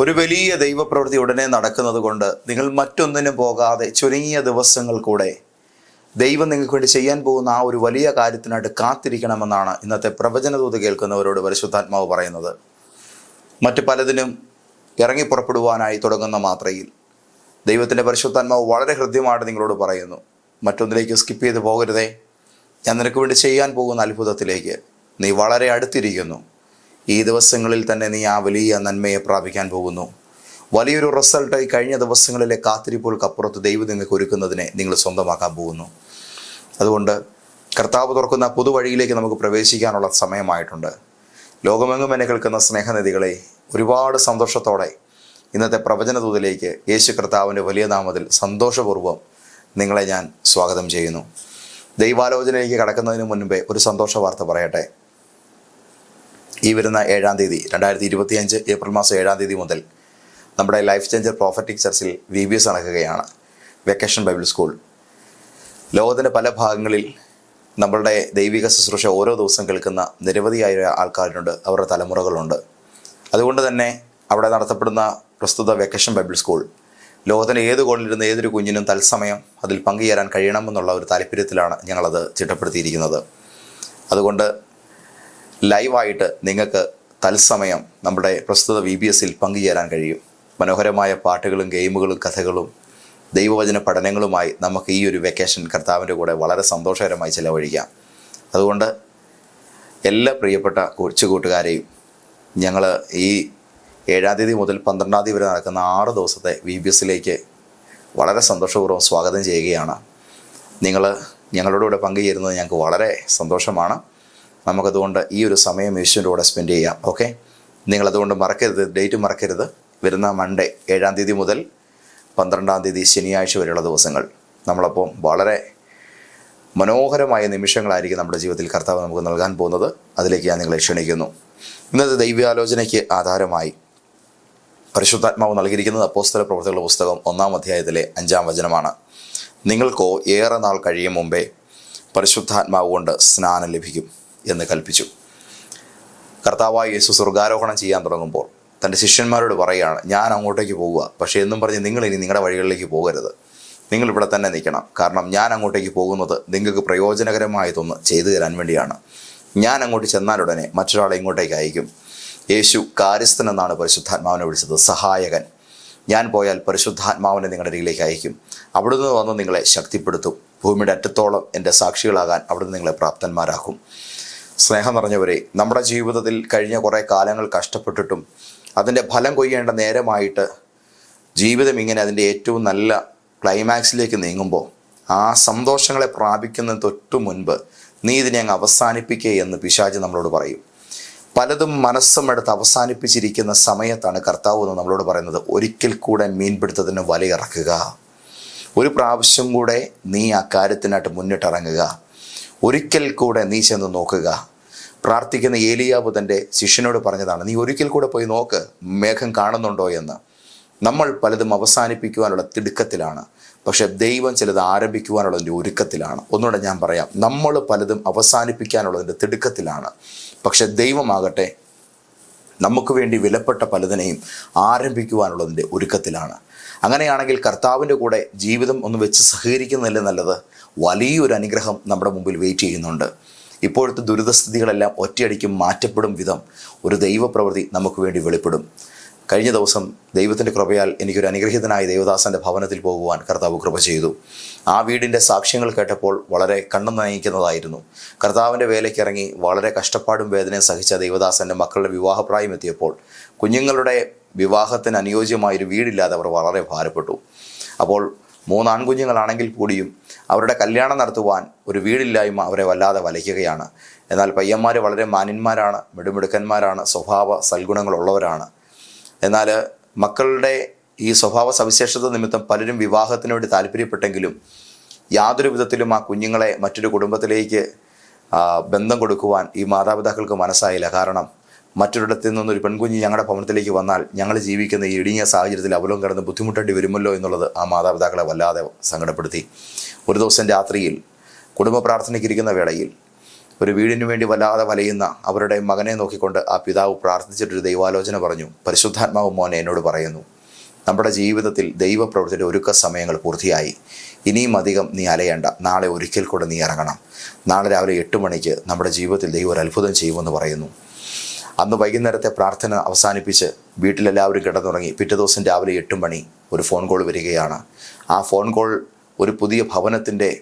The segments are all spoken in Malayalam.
ഒരു വലിയ ദൈവപ്രവൃത്തി ഉടനെ നടക്കുന്നത് കൊണ്ട് നിങ്ങൾ മറ്റൊന്നിനും പോകാതെ ചുരുങ്ങിയ ദിവസങ്ങൾ കൂടെ ദൈവം നിങ്ങൾക്ക് വേണ്ടി ചെയ്യാൻ പോകുന്ന ആ ഒരു വലിയ കാര്യത്തിനായിട്ട് കാത്തിരിക്കണമെന്നാണ് ഇന്നത്തെ പ്രവചനദൂത് കേൾക്കുന്നവരോട് പരിശുദ്ധാത്മാവ് പറയുന്നത്. മറ്റു പലതിനും ഇറങ്ങി പുറപ്പെടുവാനായി തുടങ്ങുന്ന മാത്രയിൽ ദൈവത്തിന്റെ പരിശുദ്ധാത്മാവ് വളരെ ഹൃദ്യമായിട്ട് നിങ്ങളോട് പറയുന്നു. മറ്റൊന്നിലേക്ക് സ്കിപ്പ് ചെയ്ത് പോകരുതേ. ഞാൻ നിനക്ക് വേണ്ടി ചെയ്യാൻ പോകുന്ന അത്ഭുതത്തിലേക്ക് നീ വളരെ അടുത്തിരിക്കുന്നു. ഈ ദിവസങ്ങളിൽ തന്നെ നീ ആ വലിയ നന്മയെ പ്രാപിക്കാൻ പോകുന്നു. വലിയൊരു റിസൾട്ടായി കഴിഞ്ഞ ദിവസങ്ങളിലെ കാത്തിരിപ്പുകൾക്കപ്പുറത്ത് ദൈവം നിങ്ങൾക്ക് ഒരുക്കുന്നതിനെ നിങ്ങൾ സ്വന്തമാക്കാൻ പോകുന്നു. അതുകൊണ്ട് കർത്താവ് തുറക്കുന്ന പുതുവഴിയിലേക്ക് നമുക്ക് പ്രവേശിക്കാനുള്ള സമയമായിട്ടുണ്ട്. ലോകമെങ്ങും എന്നെ കേൾക്കുന്ന സ്നേഹനിധികളെ ഒരുപാട് സന്തോഷത്തോടെ ഇന്നത്തെ പ്രവചനദൂതിലേക്ക് യേശു കർത്താവിന്റെ വലിയ നാമത്തിൽ സന്തോഷപൂർവം നിങ്ങളെ ഞാൻ സ്വാഗതം ചെയ്യുന്നു. ദൈവാലോചനയിലേക്ക് കടക്കുന്നതിന് മുൻപേ ഒരു സന്തോഷ വാർത്ത പറയട്ടെ. ഈ വരുന്ന ഏഴാം തീയതി രണ്ടായിരത്തി ഇരുപത്തി അഞ്ച് ഏപ്രിൽ മാസം ഏഴാം തീയതി മുതൽ നമ്മുടെ ലൈഫ് ചേഞ്ചർ പ്രോഫറ്റിക് ചർച്ചിൽ വി ബി എസ് നടക്കുകയാണ്. വെക്കേഷൻ ബൈബിൾ സ്കൂൾ ലോകത്തിന്റെ പല ഭാഗങ്ങളിൽ നമ്മളുടെ ദൈവിക ശുശ്രൂഷ ഓരോ ദിവസം കേൾക്കുന്ന നിരവധിയായ ആൾക്കാരുണ്ട് അവരുടെ തലമുറകളുണ്ട്. അതുകൊണ്ട് തന്നെ അവിടെ നടത്തപ്പെടുന്ന പ്രസ്തുത വെക്കേഷൻ ബൈബിൾ സ്കൂൾ ലോകത്തിന്റെ ഏത് കോണിലിരുന്ന ഏതൊരു കുഞ്ഞിനും തത്സമയം അതിൽ പങ്കുചേരാൻ കഴിയണമെന്നുള്ള ഒരു താല്പര്യത്തിലാണ് ഞങ്ങളത് ചിട്ടപ്പെടുത്തിയിരിക്കുന്നത്. അതുകൊണ്ട് ലൈവായിട്ട് നിങ്ങൾക്ക് തത്സമയം നമ്മുടെ പ്രസ്തുത വി ബി എസിൽ പങ്കുചേരാൻ കഴിയും. മനോഹരമായ പാട്ടുകളും ഗെയിമുകളും കഥകളും ദൈവവചന പഠനങ്ങളുമായി നമുക്ക് ഈ ഒരു വെക്കേഷൻ കർത്താവിന്റെ കൂടെ വളരെ സന്തോഷകരമായി ചിലവഴിക്കാം. അതുകൊണ്ട് എല്ലാ പ്രിയപ്പെട്ട കൊച്ചു കൂട്ടുകാരെയും ഞങ്ങൾ ഈ ഏഴാം തീയതി മുതൽ പന്ത്രണ്ടാം തീയതി വരെ നടക്കുന്ന ആറ് ദിവസത്തെ വി ബി എസിലേക്ക് വളരെ സന്തോഷപൂർവം സ്വാഗതം ചെയ്യുകയാണ്. നിങ്ങൾ ഞങ്ങളുടെ കൂടെ പങ്കുചേരുന്നത് ഞങ്ങൾക്ക് വളരെ സന്തോഷമാണ്. നമുക്കതുകൊണ്ട് ഈ ഒരു സമയം യേശുവിന്റെ കൂടെ സ്പെൻഡ് ചെയ്യാം. ഓക്കെ നിങ്ങളതുകൊണ്ട് മറക്കരുത് ഡേറ്റ് മറക്കരുത്. വരുന്ന മൺഡേ ഏഴാം തീയതി മുതൽ പന്ത്രണ്ടാം തീയതി ശനിയാഴ്ച വരെയുള്ള ദിവസങ്ങൾ. നമ്മളപ്പം വളരെ മനോഹരമായ നിമിഷങ്ങളായിരിക്കും നമ്മുടെ ജീവിതത്തിൽ കർത്താവ് നമുക്ക് നൽകാൻ പോകുന്നത്. അതിലേക്ക് ഞാൻ നിങ്ങളെ ക്ഷണിക്കുന്നു. ഇന്നത്തെ ദൈവ്യാലോചനയ്ക്ക് ആധാരമായി പരിശുദ്ധാത്മാവ് നൽകിയിരിക്കുന്നത് അപ്പോസ്തല പ്രവർത്തകളുടെ പുസ്തകം ഒന്നാം അധ്യായത്തിലെ അഞ്ചാം വചനമാണ്. നിങ്ങൾക്കോ ഏറെ നാൾ കഴിയും മുമ്പേ പരിശുദ്ധാത്മാവ് കൊണ്ട് സ്നാനം ലഭിക്കും. എന്ന് കൽപ്പിച്ചു. കർത്താവായ യേശു സ്വർഗാരോഹണം ചെയ്യാൻ തുടങ്ങുമ്പോൾ തന്റെ ശിഷ്യന്മാരോട് പറയുകയാണ് ഞാൻ അങ്ങോട്ടേക്ക് പോവുക. പക്ഷേ എന്നും പറഞ്ഞ് നിങ്ങൾ ഇനി നിങ്ങളുടെ വഴികളിലേക്ക് പോകരുത്. നിങ്ങൾ ഇവിടെ തന്നെ നിൽക്കണം. കാരണം ഞാൻ അങ്ങോട്ടേക്ക് പോകുന്നത് നിങ്ങൾക്ക് പ്രയോജനകരമായതൊന്ന് ചെയ്തു തരാൻ വേണ്ടിയാണ്. ഞാൻ അങ്ങോട്ട് ചെന്നാലുടനെ മറ്റൊരാളെ ഇങ്ങോട്ടേക്ക് അയക്കും. യേശു കാര്യസ്ഥൻ എന്നാണ് പരിശുദ്ധാത്മാവിനെ വിളിച്ചത് സഹായകൻ. ഞാൻ പോയാൽ പരിശുദ്ധാത്മാവിനെ നിങ്ങളുടെ അരികിലേക്ക് അയക്കും. അവിടുന്ന് വന്ന് നിങ്ങളെ ശക്തിപ്പെടുത്തും. ഭൂമിയുടെ അറ്റത്തോളം എന്റെ സാക്ഷികളാകാൻ അവിടുന്ന് നിങ്ങളെ പ്രാപ്തന്മാരാക്കും. സ്നേഹം നിറഞ്ഞവരെ നമ്മുടെ ജീവിതത്തിൽ കഴിഞ്ഞ കുറേ കാലങ്ങൾ കഷ്ടപ്പെട്ടിട്ടും അതിന്റെ ഫലം കൊയ്യേണ്ട നേരമായിട്ട് ജീവിതം ഇങ്ങനെ അതിന്റെ ഏറ്റവും നല്ല ക്ലൈമാക്സിലേക്ക് നീങ്ങുമ്പോൾ ആ സന്തോഷങ്ങളെ പ്രാപിക്കുന്ന തൊട്ടു മുൻപ് നീ ഇതിനെ അങ്ങ് അവസാനിപ്പിക്കേ എന്ന് പിശാജ് നമ്മളോട് പറയും. പലതും മനസ്സും എടുത്ത് അവസാനിപ്പിച്ചിരിക്കുന്ന സമയത്താണ് കർത്താവ് എന്ന് നമ്മളോട് പറയുന്നത് ഒരിക്കൽ കൂടെ മീൻപിടുത്തത്തിന് വലയിറക്കുക ഒരു പ്രാവശ്യം കൂടെ നീ ആ കാര്യത്തിനായിട്ട് മുന്നിട്ടിറങ്ങുക. ഒരിക്കൽ കൂടെ നീ ചെന്ന് നോക്കുക. പ്രാർത്ഥിക്കുന്ന ഏലിയാവ് തന്റെ ശിഷ്യനോട് പറഞ്ഞതാണ് നീ ഒരിക്കൽ കൂടെ പോയി നോക്ക് മേഘം കാണുന്നുണ്ടോ എന്ന്. നമ്മൾ പലതും അവസാനിപ്പിക്കുവാനുള്ള തിടുക്കത്തിലാണ് പക്ഷെ ദൈവം ചിലത് ആരംഭിക്കുവാനുള്ളതിന്റെ ഒരുക്കത്തിലാണ്. ഒന്നുകൂടെ ഞാൻ പറയാം നമ്മൾ പലതും അവസാനിപ്പിക്കാനുള്ളതിന്റെ തിടുക്കത്തിലാണ് പക്ഷെ ദൈവമാകട്ടെ നമുക്ക് വേണ്ടി വിലപ്പെട്ട പലതിനെയും ആരംഭിക്കുവാനുള്ളതിന്റെ ഒരുക്കത്തിലാണ്. അങ്ങനെയാണെങ്കിൽ കർത്താവിന്റെ കൂടെ ജീവിതം ഒന്ന് വെച്ച് സഹകരിക്കുന്നില്ല നല്ലത്? വലിയൊരു അനുഗ്രഹം നമ്മുടെ മുമ്പിൽ വെയിറ്റ് ചെയ്യുന്നുണ്ട്. ഇപ്പോഴത്തെ ദുരിതസ്ഥിതികളെല്ലാം ഒറ്റയടിക്ക് മാറ്റപ്പെടും വിധം ഒരു ദൈവപ്രവൃത്തി നമുക്ക് വേണ്ടി വെളിപ്പെടും. കഴിഞ്ഞ ദിവസം ദൈവത്തിന്റെ കൃപയാൽ എനിക്കൊരു അനുഗ്രഹീതനായ ദേവദാസന്റെ ഭവനത്തിൽ പോകുവാൻ കർത്താവ് കൃപ ചെയ്തു. ആ വീടിന്റെ സാക്ഷ്യങ്ങൾ കേട്ടപ്പോൾ വളരെ കണ്ണു നയിക്കുന്നതായിരുന്നു കർത്താവിന്റെ വേലയ്ക്കിറങ്ങി വളരെ കഷ്ടപ്പാടും വേദനയും സഹിച്ച ദേവദാസന്റെ മക്കളുടെ വിവാഹപ്രായം എത്തിയപ്പോൾ കുഞ്ഞുങ്ങളുടെ വിവാഹത്തിന് അനുയോജ്യമായൊരു വീടില്ലാതെ അവർ വളരെ ഭാരപ്പെട്ടു. അപ്പോൾ മൂന്ന് ആൺകുഞ്ഞുങ്ങളാണെങ്കിൽ കൂടിയും അവരുടെ കല്യാണം നടത്തുവാൻ ഒരു വീടില്ലായ്മ അവരെ വല്ലാതെ വലയ്ക്കുകയാണ്. എന്നാൽ പയ്യന്മാർ വളരെ മാന്യന്മാരാണ് മിടുമിടുക്കന്മാരാണ് സ്വഭാവ സൽഗുണങ്ങളുള്ളവരാണ്. എന്നാൽ മക്കളുടെ ഈ സ്വഭാവ സവിശേഷത നിമിത്തം പലരും വിവാഹത്തിന് വേണ്ടി താല്പര്യപ്പെട്ടെങ്കിലും യാതൊരു വിധത്തിലും ആ കുഞ്ഞുങ്ങളെ മറ്റൊരു കുടുംബത്തിലേക്ക് ബന്ധം കൊടുക്കുവാൻ ഈ മാതാപിതാക്കൾക്ക് മനസ്സായില്ല. കാരണം മറ്റൊരിടത്തിൽ നിന്നൊരു പെൺകുഞ്ഞ് ഞങ്ങളുടെ ഭവനത്തിലേക്ക് വന്നാൽ ഞങ്ങൾ ജീവിക്കുന്ന ഈ ഇടുങ്ങിയ സാഹചര്യത്തിൽ അവലം കടന്ന് ബുദ്ധിമുട്ടേണ്ടി വരുമല്ലോ എന്നുള്ളത് ആ മാതാപിതാക്കളെ വല്ലാതെ സങ്കടപ്പെടുത്തി. ഒരു ദിവസം രാത്രിയിൽ കുടുംബ പ്രാർത്ഥനയ്ക്കിരിക്കുന്ന വേളയിൽ ഒരു വീടിനു വേണ്ടി വല്ലാതെ വലയുന്ന അവരുടെ മകനെ നോക്കിക്കൊണ്ട് ആ പിതാവ് പ്രാർത്ഥിച്ചിട്ടൊരു ദൈവാലോചന പറഞ്ഞു. പരിശുദ്ധാത്മാവ് മോനെ എന്നോട് പറയുന്നു നമ്മുടെ ജീവിതത്തിൽ ദൈവപ്രവൃത്തിയുടെ ഒരുക്ക സമയങ്ങൾ പൂർത്തിയായി. ഇനിയും അധികം നീ അലയേണ്ട. നാളെ ഒരിക്കൽ കൂടെ നീ ഇറങ്ങണം. നാളെ രാവിലെ എട്ട് മണിക്ക് നമ്മുടെ ജീവിതത്തിൽ ദൈവം ഒരു അത്ഭുതം ചെയ്യുമെന്ന് പറയുന്നു. അന്ന് വൈകുന്നേരത്തെ പ്രാർത്ഥന അവസാനിപ്പിച്ച് വീട്ടിലെല്ലാവരും കിടന്നുറങ്ങി പിറ്റേ ദിവസം രാവിലെ എട്ട് മണി ഒരു ഫോൺ കോൾ വരികയാണ്. ആ ഫോൺ കോൾ ഒരു പുതിയ ഭവനത്തിന്റെ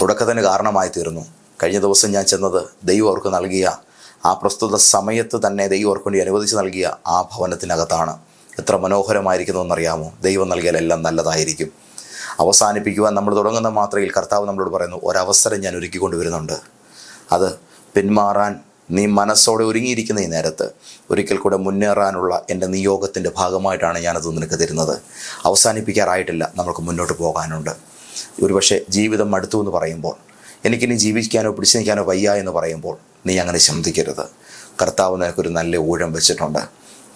തുടക്കത്തിന് കാരണമായി തീർന്നു. കഴിഞ്ഞ ദിവസം ഞാൻ ചെന്നത് ദൈവം അവർക്ക് നൽകിയ ആ പ്രസ്തുത സമയത്ത് തന്നെ ദൈവം അവർക്ക് വേണ്ടി അനുവദിച്ച് നൽകിയ ആ ഭവനത്തിനകത്താണ്. എത്ര മനോഹരമായിരിക്കുന്നു എന്നറിയാമോ? ദൈവം നൽകിയാൽ എല്ലാം നല്ലതായിരിക്കും. അവസാനിപ്പിക്കുവാൻ നമ്മൾ തുടങ്ങുന്ന മാത്രയിൽ കർത്താവ് നമ്മളോട് പറയുന്നു ഒരവസരം ഞാൻ ഒരുക്കി കൊണ്ടുവരുന്നുണ്ട് അത് പിന്മാറാൻ നീ മനസ്സോടെ ഒരുങ്ങിയിരിക്കുന്ന ഈ നേരത്ത് ഒരിക്കൽ കൂടെ മുന്നേറാനുള്ള എന്റെ നിയോഗത്തിന്റെ ഭാഗമായിട്ടാണ് ഞാനത് നിനക്ക് തരുന്നത്. അവസാനിപ്പിക്കാറായിട്ടില്ല നമുക്ക് മുന്നോട്ട് പോകാനുണ്ട്. ഒരുപക്ഷെ ജീവിതം മടുത്തു എന്ന് പറയുമ്പോൾ എനിക്കിനി ജീവിക്കാനോ പിടിച്ചു നിൽക്കാനോ വയ്യ എന്ന് പറയുമ്പോൾ നീ അങ്ങനെ ശബ്ദിക്കരുത് കർത്താവ് നിനക്കൊരു നല്ല ഊഴം വെച്ചിട്ടുണ്ട്.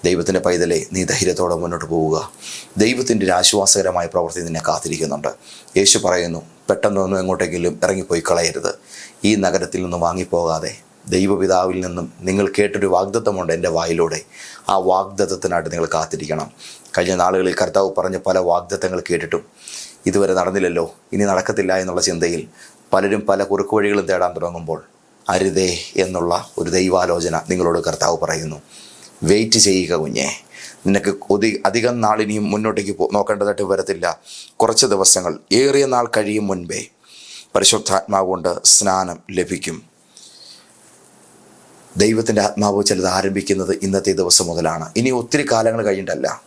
ദൈവത്തിന്റെ പൈതലെ നീ ധൈര്യത്തോടെ മുന്നോട്ട് പോവുക. ദൈവത്തിന്റെ ഒരു ആശ്വാസകരമായ പ്രവൃത്തി നിന്നെ കാത്തിരിക്കുന്നുണ്ട്. യേശു പറയുന്നു പെട്ടെന്നൊന്നും എങ്ങോട്ടെങ്കിലും ഇറങ്ങിപ്പോയി കളയരുത്. ഈ നഗരത്തിൽ നിന്ന് വാങ്ങിപ്പോകാതെ ദൈവപിതാവിൽ നിന്നും നിങ്ങൾ കേട്ടൊരു വാഗ്ദത്തമുണ്ട് എന്റെ വായിലൂടെ. ആ വാഗ്ദത്തത്തിനായിട്ട് നിങ്ങൾ കാത്തിരിക്കണം. കഴിഞ്ഞ നാളുകളിൽ കർത്താവ് പറഞ്ഞ പല വാഗ്ദത്തങ്ങൾ കേട്ടിട്ടും ഇതുവരെ നടന്നില്ലല്ലോ. ഇനി നടക്കത്തില്ല എന്നുള്ള ചിന്തയിൽ പലരും പല കുറുക്കു വഴികളും തേടാൻ തുടങ്ങുമ്പോൾ അരുതേ എന്നുള്ള ഒരു ദൈവാലോചന നിങ്ങളോട് കർത്താവ് പറയുന്നു. വെയിറ്റ് ചെയ്യുക കുഞ്ഞേ. നിനക്ക് ഒതി അധികം നാളിനിയും മുന്നോട്ടേക്ക് പോ നോക്കേണ്ടതായിട്ട് വരത്തില്ല. കുറച്ച് ദിവസങ്ങൾ ഏറിയ നാൾ കഴിയും മുൻപേ പരിശുദ്ധാത്മാവ് കൊണ്ട് സ്നാനം ലഭിക്കും. ദൈവത്തിന്റെ ആത്മാവ് ചിലത് ആരംഭിക്കുന്നത് ഇന്നത്തെ ദിവസം മുതലാണ്. ഇനി ഒത്തിരി കാലങ്ങൾ കഴിഞ്ഞിട്ടല്ല.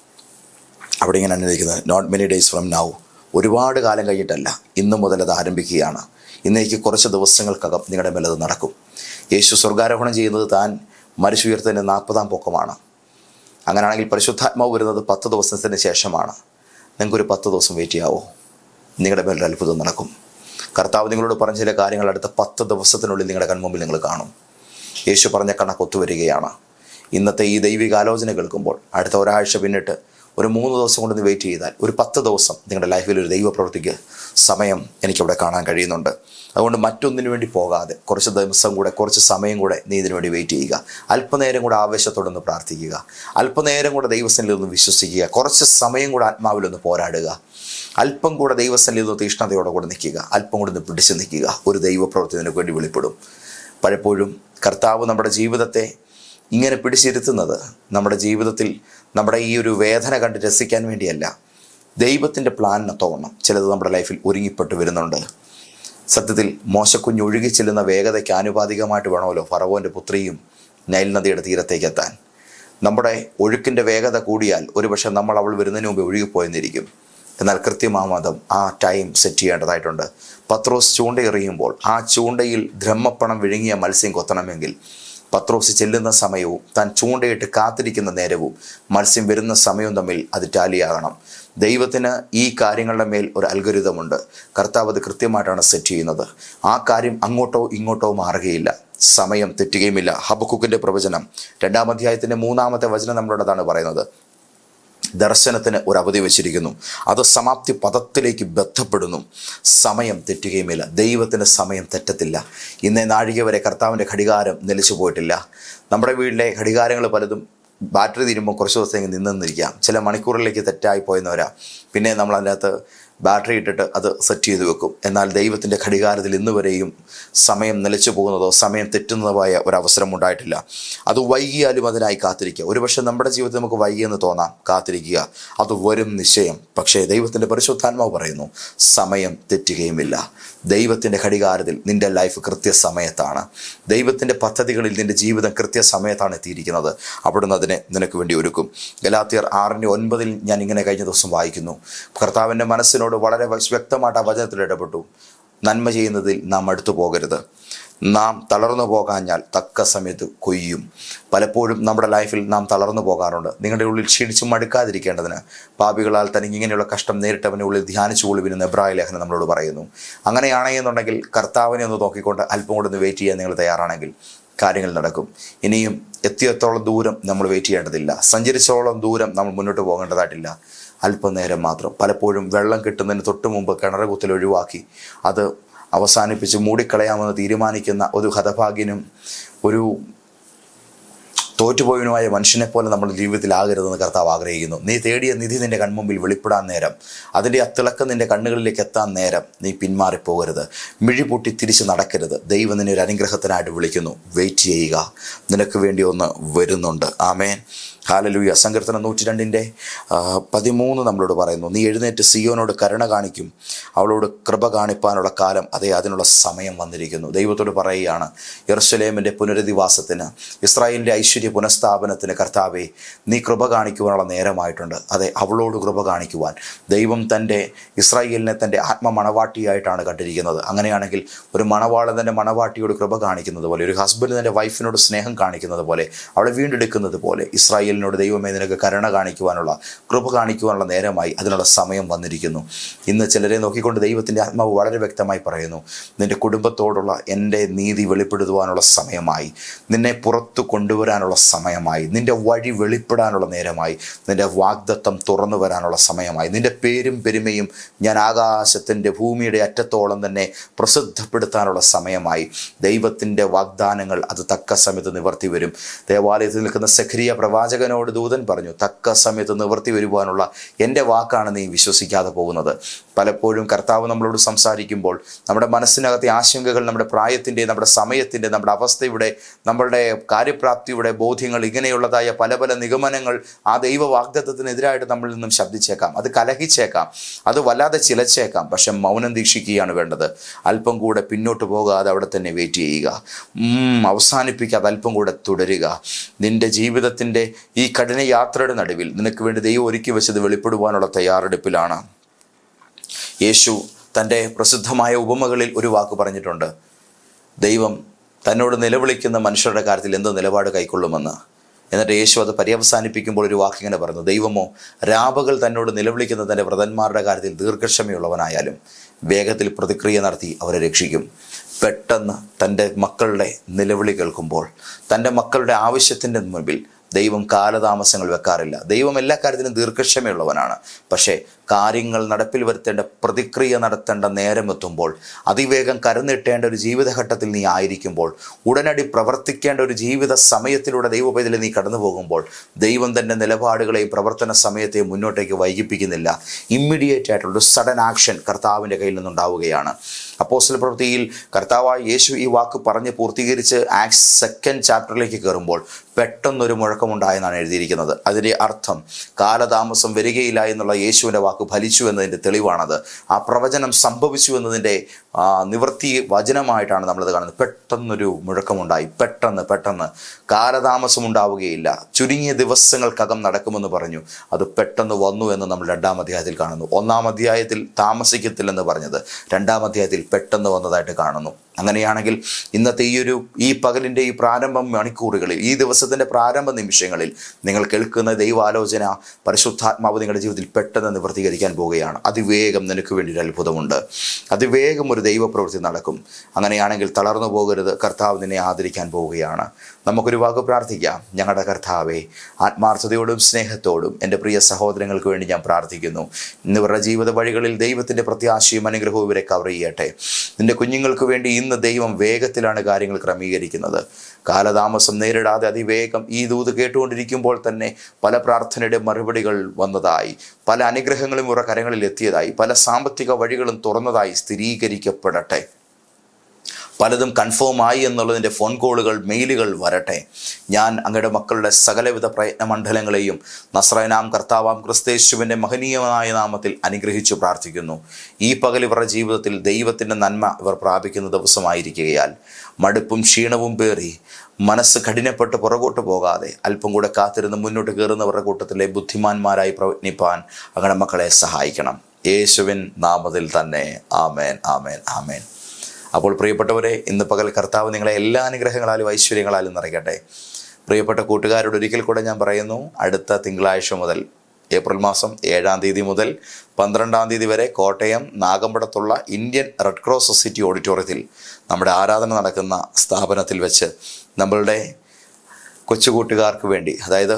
അവിടെ ഇങ്ങനെ അനുഭവിക്കുന്നത് not many days from now ഒരുപാട് കാലം കഴിഞ്ഞിട്ടല്ല. ഇന്നു മുതൽ അത് ആരംഭിക്കുകയാണ്. ഇന്നേക്ക് കുറച്ച് ദിവസങ്ങൾക്കകം നിങ്ങളുടെ മേലത് നടക്കും. യേശു സ്വർഗാരോഹണം ചെയ്യുന്നത് താൻ മരിച്ചുയർത്തതിന്റെ നാൽപ്പതാം പൊക്കമാണ്. അങ്ങനെയാണെങ്കിൽ പരിശുദ്ധാത്മാവ് വരുന്നത് പത്ത് ദിവസത്തിന് ശേഷമാണ്. നിങ്ങൾക്കൊരു പത്ത് ദിവസം വെയിറ്റ് ചെയ്യാവോ? നിങ്ങളുടെ മേലൊരു അത്ഭുതം നടക്കും. കർത്താവ് നിങ്ങളോട് പറഞ്ഞ ചില കാര്യങ്ങൾ അടുത്ത പത്ത് ദിവസത്തിനുള്ളിൽ നിങ്ങളുടെ കൺമുമ്പിൽ നിങ്ങൾ കാണും. യേശു പറഞ്ഞ കണക്ക് ഒത്തുവരികയാണ്. ഇന്നത്തെ ഈ ദൈവിക ആലോചന കേൾക്കുമ്പോൾ അടുത്ത ഒരാഴ്ച പിന്നിട്ട് ഒരു മൂന്ന് ദിവസം കൊണ്ട് വെയിറ്റ് ചെയ്താൽ ഒരു പത്ത് ദിവസം നിങ്ങളുടെ ലൈഫിൽ ഒരു ദൈവപ്രവൃത്തിക്ക് സമയം എനിക്കവിടെ കാണാൻ കഴിയുന്നുണ്ട്. അതുകൊണ്ട് മറ്റൊന്നിനു വേണ്ടി പോകാതെ കുറച്ച് ദിവസം കൂടെ കുറച്ച് സമയം കൂടെ നീ ഇതിനു വേണ്ടി വെയിറ്റ് ചെയ്യുക. അല്പനേരം കൂടെ ആവേശത്തോടൊന്ന് പ്രാർത്ഥിക്കുക. അല്പനേരം കൂടെ ദൈവസനിൽ ഒന്ന് വിശ്വസിക്കുക. കുറച്ച് സമയം കൂടെ ആത്മാവിലൊന്ന് പോരാടുക. അല്പം കൂടെ ദൈവസനിൽ ഒന്ന് തീഷ്ണതയോടെ കൂടെ നിൽക്കുക. അല്പം കൂടെ ഒന്ന് പിടിച്ചു നിൽക്കുക. ഒരു ദൈവപ്രവൃത്തി നിനക്ക് വേണ്ടി വെളിപ്പെടും. പലപ്പോഴും കർത്താവ് നമ്മുടെ ജീവിതത്തെ ഇങ്ങനെ പിടിച്ചിരുത്തുന്നത് നമ്മുടെ ജീവിതത്തിൽ നമ്മുടെ ഈ ഒരു വേദന കണ്ട് രസിക്കാൻ വേണ്ടിയല്ല. ദൈവത്തിന്റെ പ്ലാനിനൊത്തവണ്ണം ചിലത് നമ്മുടെ ലൈഫിൽ ഒരുങ്ങിപ്പെട്ട് വരുന്നുണ്ട്. സത്യത്തിൽ മോശക്കുഞ്ഞ് ഒഴുകി ചെല്ലുന്ന വേഗതയ്ക്ക് ആനുപാതികമായിട്ട് വേണമല്ലോ ഫറവോന്റെ പുത്രിയും നൈൽ നദിയുടെ തീരത്തേക്ക് എത്താൻ. നമ്മുടെ ഒഴുക്കിന്റെ വേഗത കൂടിയാൽ ഒരുപക്ഷെ നമ്മൾ അവൾ വരുന്നതിന് മുമ്പ് ഒഴുകിപ്പോയെന്നിരിക്കും. എന്നാൽ കൃത്യമാമതം ആ ടൈം സെറ്റ് ചെയ്യേണ്ടതായിട്ടുണ്ട്. പത്രോസ് ചൂണ്ടയെറിയുമ്പോൾ ആ ചൂണ്ടയിൽ ബ്രഹ്മപ്പണം വിഴുങ്ങിയ മത്സ്യം കൊത്തണമെങ്കിൽ പത്രോസ് ചെല്ലുന്ന സമയവും താൻ ചൂണ്ടയിട്ട് കാത്തിരിക്കുന്ന നേരവും മത്സ്യം വരുന്ന സമയവും തമ്മിൽ അത് ടാലിയാകണം ദൈവത്തിന് ഈ കാര്യങ്ങളുടെ മേൽ ഒരു അൽഗരിതമുണ്ട് കർത്താവ് അത് കൃത്യമായിട്ടാണ് സെറ്റ് ചെയ്യുന്നത്. ആ കാര്യം അങ്ങോട്ടോ ഇങ്ങോട്ടോ മാറുകയില്ല. സമയം തെറ്റുകയുമില്ല. ഹബക്കുക്കിന്റെ പ്രവചനം രണ്ടാം അധ്യായത്തിന്റെ മൂന്നാമത്തെ വചനം നമ്മളോടതാണ് പറയുന്നത്. ദർശനത്തിന് ഒരു അവധി വച്ചിരിക്കുന്നു. അത് സമാപ്തി പദത്തിലേക്ക് ബന്ധപ്പെടുന്നു. സമയം തെറ്റുകയുമില്ല. ദൈവത്തിന് സമയം തെറ്റത്തില്ല. ഇന്നേ നാഴിക വരെ കർത്താവിന്റെ ഘടികാരം നിലച്ചു പോയിട്ടില്ല. നമ്മുടെ വീട്ടിലെ ഘടികാരങ്ങൾ പലതും ബാറ്ററി തീരുമ്പോൾ കുറച്ച് ദിവസത്തേക്ക് നിന്നിരിക്കാം ചില മണിക്കൂറിലേക്ക് തെറ്റായി പോയെന്നവരാ. പിന്നെ നമ്മൾ അതിനകത്ത് ബാറ്ററി ഇട്ടിട്ട് അത് സെറ്റ് ചെയ്ത് വെക്കും. എന്നാൽ ദൈവത്തിന്റെ ഘടികാരത്തിൽ ഇന്ന് വരെയും സമയം നിലച്ചു പോകുന്നതോ സമയം തെറ്റുന്നതോമായ ഒരവസരം ഉണ്ടായിട്ടില്ല. അത് വൈകിയാലും അതിനായി കാത്തിരിക്കുക. ഒരുപക്ഷെ നമ്മുടെ ജീവിതത്തിൽ നമുക്ക് വൈകിയെന്ന് തോന്നാം കാത്തിരിക്കുക. അത് വരും നിശ്ചയം. പക്ഷേ ദൈവത്തിന്റെ പരിശുദ്ധാത്മാവ് പറയുന്നു സമയം തെറ്റുകയുമില്ല. ദൈവത്തിന്റെ ഘടികാരത്തിൽ നിന്റെ ലൈഫ് കൃത്യസമയത്താണ്. ദൈവത്തിന്റെ പദ്ധതികളിൽ നിന്റെ ജീവിതം കൃത്യസമയത്താണ് എത്തിയിരിക്കുന്നത്. അവിടുന്ന് അതിനെ നിനക്ക് വേണ്ടി ഒരുക്കും. ഗലാത്തിയർ ആറിന്റെ ഒൻപതിൽ ഞാൻ ഇങ്ങനെ കഴിഞ്ഞ ദിവസം വായിക്കുന്നു. കർത്താവിന്റെ മനസ്സിനോട് വളരെ വ്യക്തമായിട്ട് ആ വചനത്തിൽ ഇടപെട്ടു. നന്മ ചെയ്യുന്നതിൽ നാം അടുത്തു പോകരുത്. നാം തളർന്നു പോകാഞ്ഞാൽ തക്ക സമയത്ത് കൊയ്യും. പലപ്പോഴും നമ്മുടെ ലൈഫിൽ നാം തളർന്നു പോകാറുണ്ട്. നിങ്ങളുടെ ഉള്ളിൽ ക്ഷീണിച്ച് മടുക്കാതിരിക്കേണ്ടതിന് പാപികളാൽ തനിക്ക് ഇങ്ങനെയുള്ള കഷ്ടം നേരിട്ടവന്റെ ഉള്ളിൽ ധ്യാനിച്ചു കൊള്ളുവിന് എബ്രാഹിം ലേഖനം നമ്മളോട് പറയുന്നു. അങ്ങനെയാണെന്നുണ്ടെങ്കിൽ കർത്താവിനെ ഒന്ന് നോക്കിക്കൊണ്ട് അല്പം കൂടെ ഒന്ന് വെയിറ്റ് ചെയ്യാൻ നിങ്ങൾ തയ്യാറാണെങ്കിൽ കാര്യങ്ങൾ നടക്കും. ഇനിയും എത്തിയത്തോളം ദൂരം നമ്മൾ വെയിറ്റ് ചെയ്യേണ്ടതില്ല. സഞ്ചരിച്ചോളം ദൂരം നമ്മൾ മുന്നോട്ട് പോകേണ്ടതായിട്ടില്ല. അല്പനേരം മാത്രം. പലപ്പോഴും വെള്ളം കിട്ടുന്നതിന് തൊട്ട് മുമ്പ് കിണറുകുത്തൽ ഒഴിവാക്കി അത് അവസാനിപ്പിച്ച് മൂടിക്കളയാമെന്ന് തീരുമാനിക്കുന്ന ഒരു ഹതഭാഗ്യനും ഒരു തോറ്റുപോയവനുമായ മനുഷ്യനെ പോലെ നമ്മുടെ ജീവിതത്തിലാകരുതെന്ന് കർത്താവ് ആഗ്രഹിക്കുന്നു. നീ തേടിയ നിധി നിന്റെ കൺമുമ്പിൽ വെളിപ്പെടാൻ നേരം അതിന്റെ ആ തിളക്കം നിന്റെ കണ്ണുകളിലേക്ക് എത്താൻ നേരം നീ പിന്മാറിപ്പോകരുത്. മിഴിപൊട്ടി തിരിച്ച് നടക്കരുത്. ദൈവം നിന്നെ ഒരു അനുഗ്രഹത്തിനായിട്ട് വിളിക്കുന്നു. വെയിറ്റ് ചെയ്യുക. നിനക്ക് വേണ്ടി ഒന്ന് വരുന്നുണ്ട്. ആമേൻ. ഹാലലൂയ സങ്കീർത്തനം നൂറ്റി രണ്ടിന്റെ പതിമൂന്ന് നമ്മളോട് പറയുന്നു. നീ എഴുന്നേറ്റ് സിയോനോട് കരുണ കാണിക്കും. അവളോട് കൃപ കാണിപ്പാനുള്ള കാലം അതെ അതിനുള്ള സമയം വന്നിരിക്കുന്നു. ദൈവത്തോട് പറയുകയാണ് യെറുസലേമിന്റെ പുനരധിവാസത്തിന് ഇസ്രായേലിന്റെ ഐശ്വര്യ പുനഃസ്ഥാപനത്തിന് കർത്താവെ നീ കൃപ കാണിക്കുവാനുള്ള നേരമായിട്ടുണ്ട്. അതെ അവളോട് കൃപ കാണിക്കുവാൻ. ദൈവം തന്റെ ഇസ്രായേലിനെ തന്റെ ആത്മമണവാട്ടിയായിട്ടാണ് കണ്ടിരിക്കുന്നത്. അങ്ങനെയാണെങ്കിൽ ഒരു മണവാളൻ തന്റെ മണവാട്ടിയോട് കൃപ കാണിക്കുന്നത് പോലെ ഒരു ഹസ്ബൻഡ് തന്റെ വൈഫിനോട് സ്നേഹം കാണിക്കുന്നത് പോലെ അവളെ വീണ്ടെടുക്കുന്നത് പോലെ ഇസ്രായേലിനോട് ദൈവമേ നിനക്ക് കരുണ കാണിക്കുവാനുള്ള കൃപ കാണിക്കുവാനുള്ള നേരമായി അതിനുള്ള സമയം വന്നിരിക്കുന്നു. ഇന്ന് ചിലരെ നോക്കിക്കൊണ്ട് ദൈവത്തിന്റെ ആത്മാവ് വളരെ വ്യക്തമായി പറയുന്നു നിന്റെ കുടുംബത്തോടുള്ള എന്റെ നീതി വെളിപ്പെടുത്തുവാനുള്ള സമയമായി. നിന്നെ പുറത്തു കൊണ്ടുവരാനുള്ള സമയമായി. നിന്റെ വഴി വെളിപ്പെടാനുള്ള നേരമായി. നിന്റെ വാഗ്ദത്തം തുറന്നു വരാനുള്ള സമയമായി. നിന്റെ പേരും പെരുമയും ഞാൻ ആകാശത്തിന്റെ ഭൂമിയുടെ അറ്റത്തോളം തന്നെ പ്രസിദ്ധപ്പെടുത്താനുള്ള സമയമായി. ദൈവത്തിന്റെ വാഗ്ദാനങ്ങൾ അത് തക്ക സമയത്ത് നിവർത്തി വരും. ദേവാലയത്തിൽ നിൽക്കുന്ന സഖരിയ പ്രവാചകനോട് ദൂതൻ പറഞ്ഞു തക്ക സമയത്ത് നിവർത്തി വരുവാനുള്ള എന്റെ വാക്കാണ് നീ വിശ്വസിക്കാതെ പോകുന്നത്. പലപ്പോഴും കർത്താവ് നമ്മളോട് സംസാരിക്കുമ്പോൾ നമ്മുടെ മനസ്സിനകത്തെ ആശങ്കകൾ നമ്മുടെ പ്രായത്തിന്റെ നമ്മുടെ സമയത്തിന്റെ നമ്മുടെ അവസ്ഥയുടെ നമ്മളുടെ കാര്യപ്രാപ്തിയുടെ ബോധ്യങ്ങൾ ഇങ്ങനെയുള്ളതായ പല പല നിഗമനങ്ങൾ ആ ദൈവ വാഗ്ദത്വത്തിനെതിരായിട്ട് നമ്മളിൽ നിന്നും ശബ്ദിച്ചേക്കാം. അത് കലഹിച്ചേക്കാം. അത് വല്ലാതെ ചിലച്ചേക്കാം. പക്ഷെ മൗനം ദീക്ഷിക്കുകയാണ് വേണ്ടത്. അല്പം കൂടെ പിന്നോട്ട് പോകാതെ അവിടെ തന്നെ വെയിറ്റ് ചെയ്യുക. അവസാനിപ്പിക്കാതെ അല്പം കൂടെ തുടരുക. നിന്റെ ജീവിതത്തിന്റെ ഈ കഠിന യാത്രയുടെ നടുവിൽ നിനക്ക് വേണ്ടി ദൈവം ഒരുക്കി വെച്ചത് വെളിപ്പെടുവാനുള്ള തയ്യാറെടുപ്പിലാണ്. യേശു തന്റെ പ്രസിദ്ധമായ ഉപമകളിൽ ഒരു വാക്ക് പറഞ്ഞിട്ടുണ്ട്. ദൈവം തന്നോട് നിലവിളിക്കുന്ന മനുഷ്യരുടെ കാര്യത്തിൽ എന്ത് നിലപാട് കൈക്കൊള്ളുമെന്ന്. എന്നിട്ട് യേശു അത് പര്യവസാനിപ്പിക്കുമ്പോൾ ഒരു വാക്കിങ്ങനെ പറഞ്ഞു ദൈവമോ രാപകൾ തന്നോട് നിലവിളിക്കുന്ന തന്റെ വ്രതന്മാരുടെ കാര്യത്തിൽ ദീർഘക്ഷമയുള്ളവനായാലും വേഗത്തിൽ പ്രതിക്രിയ നടത്തി അവരെ രക്ഷിക്കും. പെട്ടെന്ന് തന്റെ മക്കളുടെ നിലവിളി കേൾക്കുമ്പോൾ തന്റെ മക്കളുടെ ആവശ്യത്തിന്റെ മുൻപിൽ ദൈവം കാലതാമസങ്ങൾ വെക്കാറില്ല. ദൈവം എല്ലാ കാര്യത്തിനും ദീർഘക്ഷമയുള്ളവനാണ്. പക്ഷേ കാര്യങ്ങൾ നടപ്പിൽ വരുത്തേണ്ട പ്രതിക്രിയ നടത്തേണ്ട നേരമെത്തുമ്പോൾ അതിവേഗം കരുന്നിട്ടേണ്ട ഒരു ജീവിതഘട്ടത്തിൽ നീ ആയിരിക്കുമ്പോൾ ഉടനടി പ്രവർത്തിക്കേണ്ട ഒരു ജീവിത സമയത്തിലൂടെ ദൈവപേതിൽ നീ കടന്നു പോകുമ്പോൾ ദൈവം തന്നെ നിലപാടുകളെയും പ്രവർത്തന സമയത്തെയും മുന്നോട്ടേക്ക് വൈകിപ്പിക്കുന്നില്ല. ഇമ്മീഡിയറ്റ് ആയിട്ടുള്ള സഡൻ ആക്ഷൻ കർത്താവിന്റെ കയ്യിൽ നിന്നുണ്ടാവുകയാണ്. അപ്പോസ്റ്റൽ പ്രവൃത്തിയിൽ കർത്താവായ യേശു ഈ വാക്ക് പറഞ്ഞ് പൂർത്തീകരിച്ച് ആക്സ് സെക്കൻഡ് ചാപ്റ്ററിലേക്ക് കയറുമ്പോൾ പെട്ടെന്നൊരു മുഴക്കമുണ്ടായെന്നാണ് എഴുതിയിരിക്കുന്നത്. അതിന്റെ അർത്ഥം കാലതാമസം വരികയില്ല എന്നുള്ള യേശുവിന്റെ വാക്ക് ഫലിച്ചു എന്നതിന്റെ തെളിവാണത്. ആ പ്രവചനം സംഭവിച്ചു എന്നതിന്റെ നിവൃത്തി വചനമായിട്ടാണ് നമ്മളത് കാണുന്നത്. പെട്ടെന്നൊരു മുഴക്കമുണ്ടായി. പെട്ടെന്ന് പെട്ടെന്ന്. കാലതാമസം ഉണ്ടാവുകയില്ല. ചുരുങ്ങിയ ദിവസങ്ങൾക്കകം നടക്കുമെന്ന് പറഞ്ഞു. അത് പെട്ടെന്ന് വന്നു എന്ന് നമ്മൾ രണ്ടാം അധ്യായത്തിൽ കാണുന്നു. ഒന്നാം അധ്യായത്തിൽ താമസിക്കത്തില്ലെന്ന് പറഞ്ഞത്. രണ്ടാം അധ്യായത്തിൽ പെട്ടെന്ന് വന്നതായിട്ട് കാണുന്നു. അങ്ങനെയാണെങ്കിൽ ഇന്നത്തെ ഈ ഒരു ഈ പകലിന്റെ ഈ പ്രാരംഭ മണിക്കൂറുകളിൽ ഈ ദിവസത്തിന്റെ പ്രാരംഭ നിമിഷങ്ങളിൽ നിങ്ങൾ കേൾക്കുന്ന ദൈവാലോചന പരിശുദ്ധാത്മാവ് നിങ്ങളുടെ ജീവിതത്തിൽ പെട്ടെന്ന് നിവർത്തീകരിക്കാൻ പോവുകയാണ്. അതിവേഗം നിനക്ക് വേണ്ടി ഒരു അത്ഭുതമുണ്ട്. അതിവേഗം ഒരു ദൈവപ്രവൃത്തി നടക്കും. അങ്ങനെയാണെങ്കിൽ തളർന്നു പോകരുത്. കർത്താവ് നിന്നെ ആദരിക്കാൻ പോവുകയാണ്. നമുക്കൊരു വാക്ക് പ്രാർത്ഥിക്കാം. ഞങ്ങളുടെ കർത്താവെ ആത്മാർത്ഥതയോടും സ്നേഹത്തോടും എന്റെ പ്രിയ സഹോദരങ്ങൾക്ക് വേണ്ടി ഞാൻ പ്രാർത്ഥിക്കുന്നു. ഇന്നിവരുടെ ജീവിത വഴികളിൽ ദൈവത്തിന്റെ പ്രത്യാശയും അനുഗ്രഹവും ഇവരെ കവർ ചെയ്യട്ടെ. നിന്റെ കുഞ്ഞുങ്ങൾക്ക് വേണ്ടി ഇന്ന് ദൈവം വേഗത്തിലാണ് കാര്യങ്ങൾ ക്രമീകരിക്കുന്നത്. കാലതാമസം നേരിടാതെ അതിവേഗം ഈ ദൂത് കേട്ടുകൊണ്ടിരിക്കുമ്പോൾ തന്നെ പല പ്രാർത്ഥനയുടെ മറുപടികൾ വന്നതായി പല അനുഗ്രഹങ്ങളും ഇവരുടെ കരങ്ങളിൽ എത്തിയതായി പല സാമ്പത്തിക വഴികളും തുറന്നതായി സ്ഥിരീകരിക്കപ്പെടട്ടെ. പലതും കൺഫേം ആയി എന്നുള്ളതിന്റെ ഫോൺ കോളുകൾ മെയിലുകൾ വരട്ടെ. ഞാൻ അങ്ങയുടെ മക്കളുടെ സകലവിധ പ്രയത്ന മണ്ഡലങ്ങളെയും നസ്രനാം കർത്താവാം ക്രിസ്തേശുവിന്റെ മഹനീയമായ നാമത്തിൽ അനുഗ്രഹിച്ചു പ്രാർത്ഥിക്കുന്നു. ഈ പകൽ ഇവരുടെ ജീവിതത്തിൽ ദൈവത്തിന്റെ നന്മ ഇവർ പ്രാപിക്കുന്ന ദിവസമായിരിക്കുകയാൽ മടുപ്പും ക്ഷീണവും പേറി മനസ്സ് കഠിനപ്പെട്ട് പുറകോട്ട് പോകാതെ അല്പം കൂടെ കാത്തിരുന്ന് മുന്നോട്ട് കയറുന്നവരുടെ കൂട്ടത്തിലെ ബുദ്ധിമാന്മാരായി പ്രയത്നിപ്പാൻ അങ്ങനെ മക്കളെ സഹായിക്കണം. യേശുവിൻ നാമത്തിൽ തന്നെ. ആമേൻ ആമേൻ ആമേൻ. അപ്പോൾ പ്രിയപ്പെട്ടവരെ ഇന്ന് പകൽ കർത്താവ് നിങ്ങളെ എല്ലാ അനുഗ്രഹങ്ങളാലും ഐശ്വര്യങ്ങളാലും നിറയ്ക്കട്ടെ. പ്രിയപ്പെട്ട കൂട്ടുകാരോട് ഒരിക്കൽ കൂടെ ഞാൻ പറയുന്നു അടുത്ത തിങ്കളാഴ്ച മുതൽ ഏപ്രിൽ മാസം ഏഴാം തീയതി മുതൽ പന്ത്രണ്ടാം തീയതി വരെ കോട്ടയം നാഗമ്പടത്തുള്ള ഇന്ത്യൻ റെഡ് ക്രോസ് സൊസൈറ്റി ഓഡിറ്റോറിയത്തിൽ നമ്മുടെ ആരാധന നടക്കുന്ന സ്ഥാപനത്തിൽ വെച്ച് നമ്മളുടെ കൊച്ചുകൂട്ടുകാർക്ക് വേണ്ടി അതായത്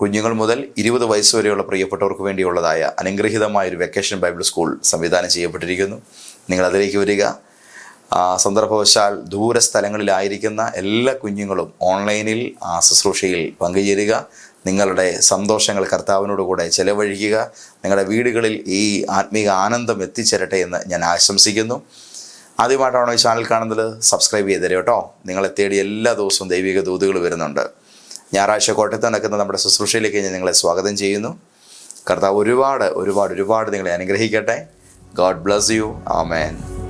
കുഞ്ഞുങ്ങൾ മുതൽ ഇരുപത് വയസ്സ് വരെയുള്ള പ്രിയപ്പെട്ടവർക്ക് വേണ്ടിയുള്ളതായ അനുഗ്രഹീതമായ ഒരു വെക്കേഷൻ ബൈബിൾ സ്കൂൾ സംവിധാനം ചെയ്യപ്പെട്ടിരിക്കുന്നു. നിങ്ങൾ അതിലേക്ക് വരിക. സന്ദർഭവശാൽ ദൂരസ്ഥലങ്ങളിലായിരിക്കുന്ന എല്ലാ കുഞ്ഞുങ്ങളും ഓൺലൈനിൽ ആ ശുശ്രൂഷയിൽ പങ്കുചേരുക. നിങ്ങളുടെ സന്തോഷങ്ങൾ കർത്താവിനോട് കൂടെ ചെലവഴിക്കുക. നിങ്ങളുടെ വീടുകളിൽ ഈ ആത്മീക ആനന്ദം എത്തിച്ചേരട്ടെ എന്ന് ഞാൻ ആശംസിക്കുന്നു. ആദ്യമായിട്ടാണോ ഈ ചാനൽ കാണുന്നത്? സബ്സ്ക്രൈബ് ചെയ്തേരെ കേട്ടോ. നിങ്ങളെ തേടി എല്ലാ ദിവസവും ദൈവിക ദൂതുകൾ വരുന്നുണ്ട്. ഞായറാഴ്ച കോട്ടയത്ത് നടക്കുന്ന നമ്മുടെ ശുശ്രൂഷയിലേക്ക് ഞാൻ നിങ്ങളെ സ്വാഗതം ചെയ്യുന്നു. കർത്താവ് ഒരുപാട് ഒരുപാട് ഒരുപാട് നിങ്ങളെ അനുഗ്രഹിക്കട്ടെ. God bless you amen